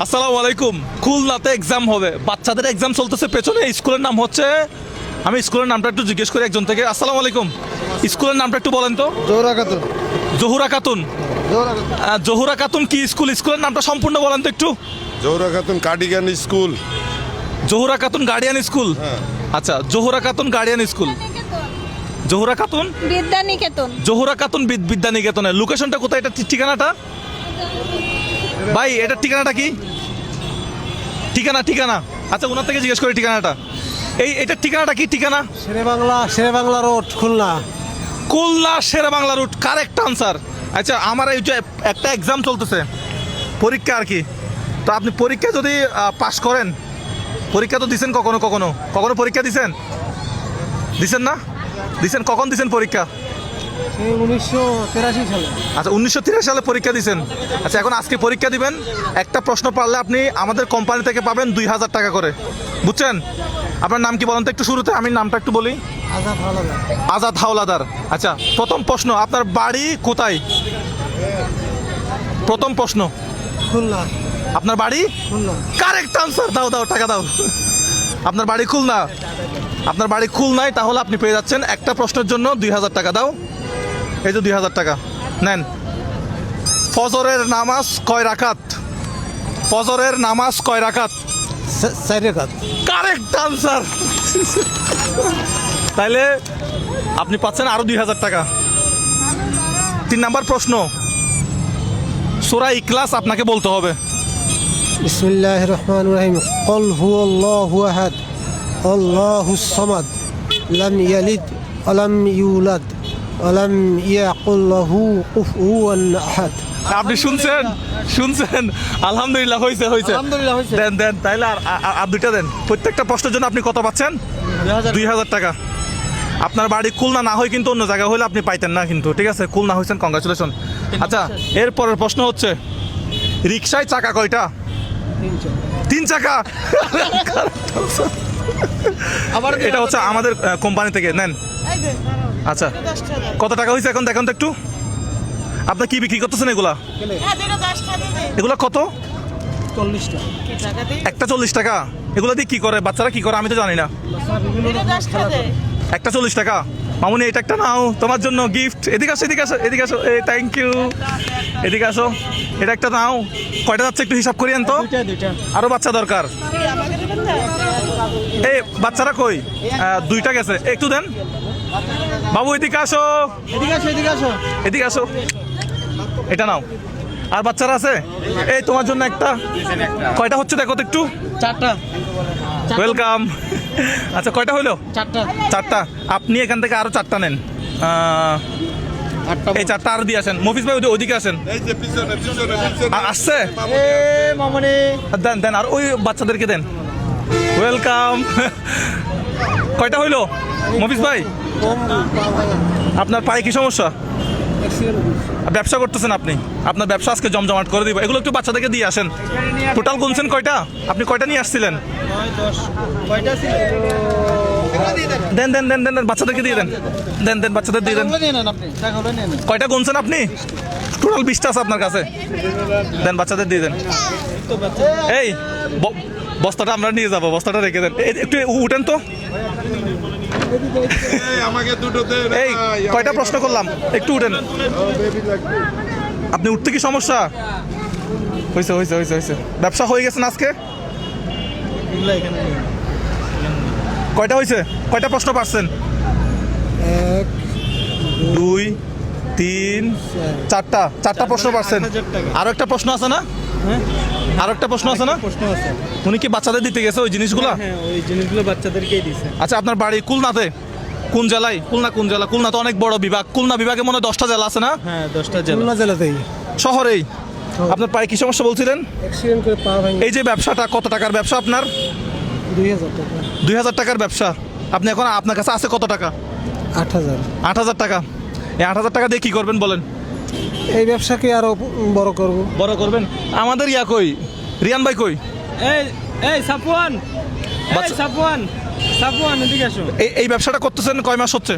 আসসালামু আলাইকুম। খুলনাতে এক্সাম হবে। বাচ্চাদের এক্সাম চলতেছে পেছনে। স্কুলের নাম হচ্ছে আমি স্কুলের নামটা একটু জিজ্ঞেস করি একজন থেকে। আসসালামু আলাইকুম। স্কুলের নামটা একটু বলেন তো। জোহরা খাতুন। জহুরা খাতুন। জোহরা খাতুন। কি স্কুল? স্কুলের নামটা সম্পূর্ণ বলেন তো একটু। Zohura Khatun cardigan school. Zohura Khatun guardian school? আচ্ছা জহুরা খাতুন গার্ডিয়ান স্কুল। জহুরা খাতুন? বিদ্যানিকেতন। জহুরা খাতুন বিদ- বিদ্যানিকেতনের। লোকেশনটা কোথায়? এটা ঠিকানাটা? ভাই এটার ঠিকানাটা কি? ঠিকানা ঠিকানা। আচ্ছা ওনার থেকে জিজ্ঞেস করি ঠিকানাটা। এই এটার ঠিকানাটা কি ঠিকানা? Shere Bangla Shere Bangla road Khulna. Khulna Shere Bangla route correct answer আচ্ছা আমার এই যে একটা এক্সাম চলতেছে। পরীক্ষা আর কি। তো আপনি পরীক্ষা যদি পাস করেন পরীক্ষা তো দিছেন কখনো কখনো? কখনো পরীক্ষা দিছেন? দিছেন না? দিছেন কখন দিছেন পরীক্ষা? আচ্ছা উনিশশো তিরাশি সালে পরীক্ষা দিয়েছেন। আচ্ছা এখন আজকে পরীক্ষা দিবেন। একটা প্রশ্ন পারলে আপনি আমাদের কোম্পানি থেকে পাবেন দুই হাজার টাকা করে। বুঝছেন? আপনার নাম কি বলেন তো একটু শুরুতে? আমি নামটা একটু বলি। আজাদ হাওলাদার। আচ্ছা প্রথম প্রশ্ন আপনার বাড়ি কোথায়? প্রথম প্রশ্ন। খুলনা। আপনার বাড়ি? কারেক্ট আনসার দাও দাও টাকা দাও। আপনার বাড়ি খুলনা। আপনার বাড়ি খুলনায় তাহলে আপনি পেয়ে যাচ্ছেন একটা প্রশ্নের জন্য দুই হাজার টাকা। দাও। এই যে দুই হাজার টাকা। নেন। ফজরের নামাজ কয় রাকাত? ফজরের নামাজ কয় রাকাত? চার রেখাত কারেক্ট আনসার তাইলে আপনি পাচ্ছেন আরও দুই হাজার টাকা। তিন নাম্বার প্রশ্ন। সোরা ইকলাস আপনাকে বলতে হবে। বিসমিল্লাহ রহমান রহিম। কল হু আল্লাহু আহাদ। আল্লাহু সামাদ। লাম ইয়ালিদ আলাম ইউলাদ। আলাম ইয়াকুল কুফুয়ান আহাদ। আপনি শুনছেন? শুনছেন? আলহামদুলিল্লাহ হয়েছে হয়েছে দেন দেন তাইলে আর আর- দুইটা দেন। প্রত্যেকটা প্রশ্নের জন্য আপনি কত পাচ্ছেন? দুই হাজার। টাকা। আপনার বাড়ি খুলনা না হয় কিন্তু অন্য জায়গায় হলে আপনি পাইতেন না কিন্তু ঠিক আছে? খুলনা হয়েছেন কংগ্রাচুলেশন আচ্ছা এরপরের প্রশ্ন হচ্ছে রিক্সায় চাকা কয়টা? তিন চাকা। আবার এটা হচ্ছে আমাদের কোম্পানি থেকে নেন। আচ্ছা কত টাকা হয়েছে এখন? দেখুন তো একটু। আপনি কি বিক্রি করতেছেন এগুলা? এগুলা কত? একটা চল্লিশ টাকা। এগুলো দিয়ে কি করে? বাচ্চারা কি করে? আমি তো জানি না। একটা চল্লিশ টাকা। মামুনি এটা একটা নাও তোমার জন্য গিফট এদিকে আসো এদিকে আসো এদিকে আসো। এই থ্যাংক ইউ এদিকে আসো। এটা একটা নাও। কয়টা যাচ্ছে একটু হিসাব করিয়েন তো? আরও বাচ্চা দরকার। এই বাচ্চারা কই? দুইটা গেছে। একটু দেন। বাবু এদিকে আসো। এদিকে আসো এদিকে আসো। এদিকে আসো। এটা নাও। আর বাচ্চারা আছে? এই তোমার জন্য একটা। কয়টা হচ্ছে দেখো তো একটু। চারটা। ওয়েলকাম আচ্ছা কয়টা হইল চারটা। চারটা। আপনি এখান থেকে আরও চারটা নেন। এই চারটা আরও দিয়ে আসেন। মফিজ ভাই ওদি- ওদিকে আসেন। আসছে? দেন দেন আর ওই বাচ্চাদেরকে দেন। ওয়েলকাম কয়টা হইল? মফিজ ভাই? আপনার পায়ে কি সমস্যা? ব্যবসা করতেছেন আপনি? আপনার ব্যবসা আজকে জমজমাট করে দিব। এগুলো একটু বাচ্চাদেরকে দিয়ে আসেন। টোটাল গুনছেন কয়টা? আপনি কয়টা নিয়ে আসছিলেন? দেন দেন দেন দেন বাচ্চাদেরকে দিয়ে দেন। দেন দেন, বাচ্চাদের দিয়ে দেন। কয়টা গুনছেন আপনি? টোটাল বিশটা আছে আপনার কাছে। দেন, বাচ্চাদের দিয়ে দেন। এই বস্তাটা আমরা নিয়ে যাব, বস্তাটা রেখে দেন। একটু উঠেন তো। এই, কয়টা প্রশ্ন করলাম? একটু উঠেন। আপনি উঠতে কি সমস্যা? হয়েছে হয়েছে হয়েছে হয়েছে ব্যবসা হয়ে গেছেন আজকে। কয়টা হয়েছে কয়টা প্রশ্ন পারছেন? এক দুই তিন চারটা। চারটা প্রশ্ন পারছেন। আরও একটা প্রশ্ন আছে না? আরও একটা প্রশ্ন আছে না? প্রশ্ন আছে। উনি কি বাচ্চাদের দিতে গেছে ওই জিনিসগুলা? হ্যাঁ ওই জিনিসগুলো বাচ্চাদেরকেই দিছে। আচ্ছা আপনার বাড়ি খুলনাতে? কোন জেলায়? খুলনা কোন জেলা? খুলনা তো অনেক বড় বিভাগ। খুলনা বিভাগে মনে হয় দশটা জেলা আছে না? হ্যাঁ দশটা জেলা। খুলনা জেলাতেই। শহরেই? আপনার পায়ে কি সমস্যা বলছিলেন? অ্যাক্সিডেন্ট করে পা ভাঙে। এই যে ব্যবসাটা কত টাকার ব্যবসা আপনার? দুই হাজার টাকার ব্যবসা। আপনি এখন আপনার কাছে আছে কত টাকা? আট হাজার। আট হাজার টাকা। এই আট হাজার টাকা দিয়ে কি করবেন বলেন? এই ব্যবসাকে আরও বড় করব। বড় করবেন? আমাদের ইয়া কই? রিয়ান ভাই কই? এই এই সাপুয়ান এই সাপুয়ান সাপুয়ান এদিকে আসো। এই এই ব্যবসাটা করতেছেন কয় মাস হচ্ছে?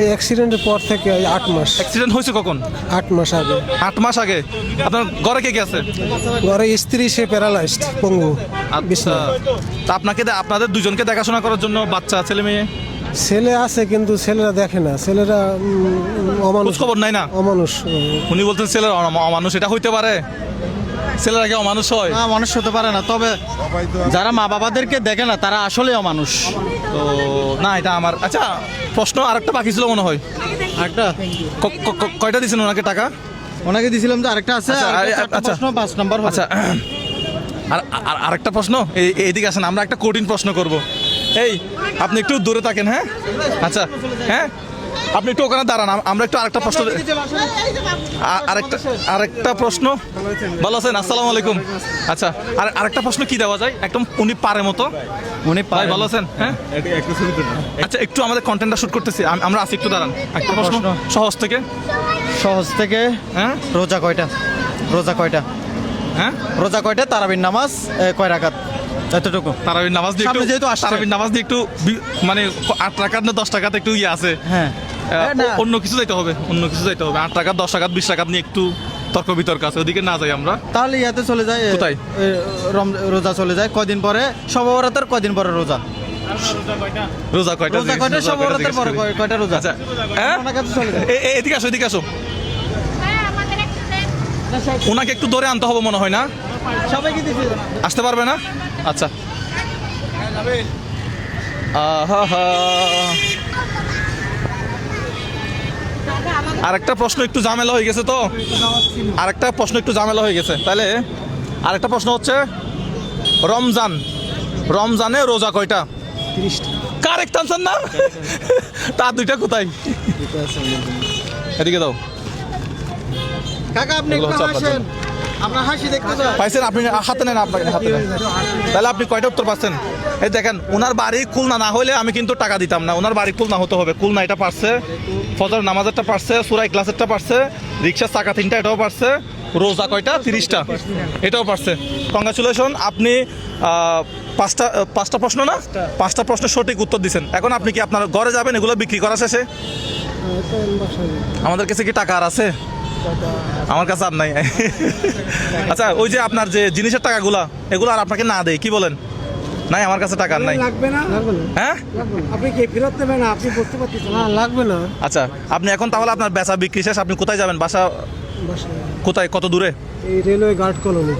এই অ্যাক্সিডেন্টের পর থেকে এই আট মাস। অ্যাক্সিডেন্ট হয়েছে কখন? আট মাস আগে। আট মাস আগে। আপনার ঘরে কে কে আছে? ঘরে স্ত্রী সে প্যারালাইজড পঙ্গু। আচ্ছা। তা আপনাকে আপনাদের দুজনকে দেখাশোনা করার জন্য বাচ্চা ছেলে মেয়ে? ছেলে আছে কিন্তু ছেলেরা দেখে না। ছেলেরা অমানুষ। খবর নাই না? অমানুষ। উনি বলতেন ছেলের অমা- অমানুষ এটা হইতে পারে? ছেলেরা কি অমানুষ হয়? না মানুষ হতে পারে না তবে যারা মা বাবাদেরকে দেখে না তারা আসলেও মানুষ তো না এটা আমার আচ্ছা প্রশ্ন আরেকটা বাকি ছিল মনে হয়। ক- কয়টা দিয়েছেন ওনাকে টাকা? ওনাকে দিছিলাম যে আরেকটা আছে আচ্ছা, আরে- আচ্ছা। প্রশ্ন পাঁচ নাম্বার আচ্ছা আর আর- আরেকটা প্রশ্ন এই এইদিকে আসেন আমরা একটা কঠিন প্রশ্ন করব। এই আপনি একটু দূরে থাকেন হ্যাঁ? আচ্ছা হ্যাঁ? আপনি একটু ওখানে দাঁড়ান আমরা একটু আরেকটা প্রশ্ন আরেকটা আরেকটা প্রশ্ন? ভালো আছেন? আসসালামু আলাইকুম। আচ্ছা আর আরেকটা প্রশ্ন কি দেওয়া যায়? একদম উনি পারে মতো। উনি পারেন। ভালো আছেন? হ্যাঁ? আচ্ছা একটু আমাদের কন্টেন্টটা শুট করতেছি। আমরা আছি একটু দাঁড়ান। একটা প্রশ্ন। সহজ থেকে। সহজ থেকে হ্যাঁ? রোজা কয়টা? রোজা কয়টা? হ্যাঁ? রোজা কয়টা? তারাবির নামাজ কয় রাকাত? এতটুকু। তারাবির নামাজ দিয়ে সামনে যেহেতু আসছে। তারাবির নামাজ দিয়ে একটু বি- মানে আট টাকার না দশ টাকাতে একটু ইয়ে আছে। হ্যাঁ। আহ, না, অন্য কিছু যাইতে হবে অন্য কিছু যাইতে হবে। আট টাকা দশ টাকা বিশ টাকা নিয়ে একটু তর্ক বিতর্ক আছে। ওদিকে না যাই আমরা। তাহলে ইয়াতে চলে যায় এ, কোথায়? এ, রম- রোজা চলে যায়। কয়দিন পরে? সবরাতের কয়দিন পরে রোজা? রোজা কয়টা? রোজা জিজ্ঞেস- কয়টা? রোজা কয়টা সবরাতের জিজ্ঞেস পরে করি। কয়- কয়টা রোজা? আচ্ছা। হ্যাঁ? ওনার কাছে চলে যায়। এ- এ- এদিকে আসো এদিকে আসো। হ্যাঁ আমাদের একটু দেন ওনাকে একটু ধরে আনতে হবে মনে হয় না? আসতে পারবে না? আচ্ছা। আহা আরেকটা প্রশ্ন একটু ঝামেলা হয়ে গেছে তো? আরেকটা প্রশ্ন একটু ঝামেলা হয়ে গেছে। তাহলে আরেকটা প্রশ্ন হচ্ছে রমজান রমজানে রোজা কয়টা? কারেক্ট আনসার না? তার দুইটা কোথায়? এদিকে দাও। কাকা আপনি একটু পাইছেন? আপনি হাতে নেন আপনাকে হাতে নেন। তাহলে আপনি কয়টা উত্তর পাচ্ছেন? এই দেখেন ওনার বাড়ি খুলনা না হলে আমি কিন্তু টাকা দিতাম না। ওনার বাড়ি খুলনা হতে হবে। খুলনা এটা পারছে, ফজর নামাজেরটা পারছে সুরাই ক্লাসেরটা পারছে, রিক্সার চাকা তিনটা এটাও পারছে, রোজা কয়টা? তিরিশটা। এটাও পারছে। কংগ্রাচুলেশন আপনি পাঁচটা পাঁচটা প্রশ্ন না? পাঁচটা প্রশ্নের সঠিক উত্তর দিচ্ছেন এখন আপনি কি আপনার ঘরে যাবেন? এগুলো বিক্রি করা শেষে? আমাদের কাছে কি টাকা আর আছে? আমার কাছে আর নাই। আচ্ছা ওই যে আপনার যে জিনিসের টাকাগুলা এগুলো আর আপনাকে না দেয় কি বলেন? নাই আমার কাছে টাকা নাই। লাগবে না। হ্যাঁ? আপনি কি ফেরত দেবেন আপনি বুঝতে পারতেছেন না লাগবে না। আচ্ছা আপনি এখন তাহলে আপনার বেচা বিক্রি শেষ আপনি কোথায় যাবেন? বাসা। কোথায়? কত দূরে? এই রেলওয়ে গার্ড কলোনি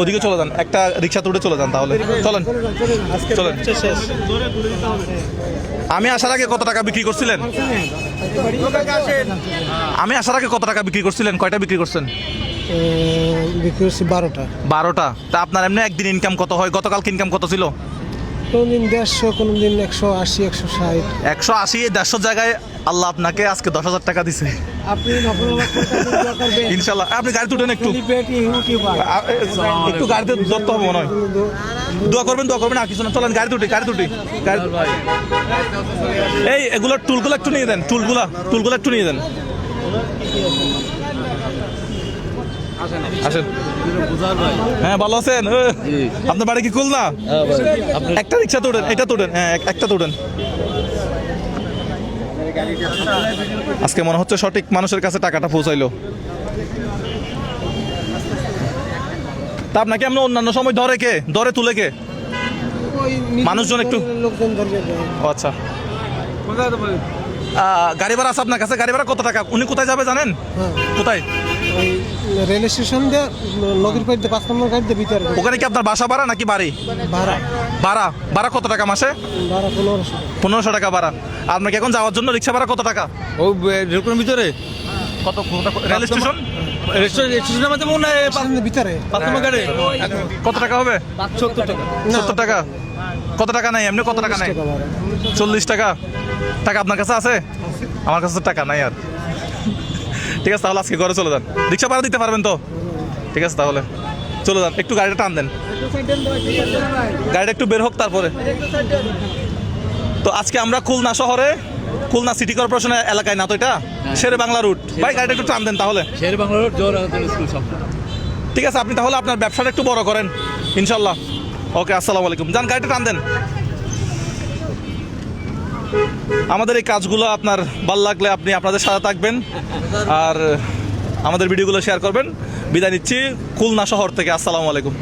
ওদিকে চলে যান। একটা রিক্সা তুলে চলে যান তাহলে। চলেন। চলেন। আমি আসার আগে কত টাকা বিক্রি করছিলেন? আমি আসার আগে কত টাকা বিক্রি করছিলেন? কয়টা বিক্রি করছেন? বিক্রি করছি বারোটা। বারোটা। তা আপনার এমনি একদিন ইনকাম কত হয়? গতকাল ইনকাম কত ছিল? কোনোদিন দেড়শো কোনোদিন একশো আশি একশো ষাট। একশো আশি দেড়শো জায়গায় আল্লাহ আপনাকে আজকে দশ হাজার টাকা দিছে। আপনি ইনশাল্লাহ আপনি গাড়ি তুটেন একটু। একটু গাড়িতে ধরতে হবে মনে হয় দোয়া করবেন দোয়া করবেন। আর কিছু না। চলেন গাড়ি তুটি গাড়ি তুটি এই এগুলো টুলগুলো একটু নিয়ে দেন। টুলগুলা টুলগুলো একটু নিয়ে দেন। আসেন। হ্যাঁ ভালো আছেন? আপনার বাড়ি কি খুলনা? একটা রিক্সা তোড়েন এটা তোড়েন হ্যাঁ একটা তোড়েন আজকে মনে হচ্ছে সঠিক মানুষের কাছে টাকাটা পৌঁছাইলো। তা আপনাকে আমরা অন্যান্য সময় ধরে কে? ধরে তুলে কে? মানুষজন একটু- আচ্ছা। গাড়ি ভাড়া আছে আপনার কাছে? গাড়ি ভাড়া কত টাকা? উনি কোথায় যাবে জানেন? হ্যাঁ। কোথায়? ওই রেল স্টেশন দিয়ে নদীর পাড়িতে পাঁচ নম্বর গাড়িতে ভিতরে ওখানে কি আপনার বাসা ভাড়া নাকি বাড়ি? ভাড়া। ভাড়া? ভাড়া কত টাকা মাসে? ভাড়া পনেরোশো পনেরোশো টাকা ভাড়া। আপনাকে এখন যাওয়ার জন্য রিক্সা ভাড়া কত টাকা? ও রেলকোর ভিতরে? কত রেল স্টেশন? মধ্যে মনে হয় ভিতরে। পাঁচ নম্বর গাড়ি কত টাকা হবে? সত্তর টাকা। সত্তর টাকা? কত টাকা নাই? এমনি কত টাকা নাই? চল্লিশ টাকা? টাকা আপনার কাছে আছে? আমার কাছে টাকা নাই আর। ঠিক আছে তাহলে আজকে ঘরে চলে যান। রিক্সা ভাড়া দিতে পারবেন তো? ঠিক আছে তাহলে। চলে যান একটু গাড়িটা টান দেন। গাড়িটা একটু বের হোক তারপরে। তো আজকে আমরা খুলনা শহরে খুলনা সিটি কর্পোরেশনের এলাকায় না তো এটা? শেরে বাংলা রুট। ভাই গাড়িটা একটু টান দেন তাহলে। শের বাংলা জোর ঠিক আছে আপনি তাহলে আপনার ব্যবসাটা একটু বড় করেন ইনশাল্লাহ। ওকে আসসালামু আলাইকুম। যান গাড়িটা টান দেন। আমাদের এই কাজগুলো আপনার ভালো লাগলে আপনি আপনাদের সাথে থাকবেন। আর আমাদের ভিডিওগুলো শেয়ার করবেন। বিদায় নিচ্ছি, খুলনা শহর থেকে। আসসালামু আলাইকুম।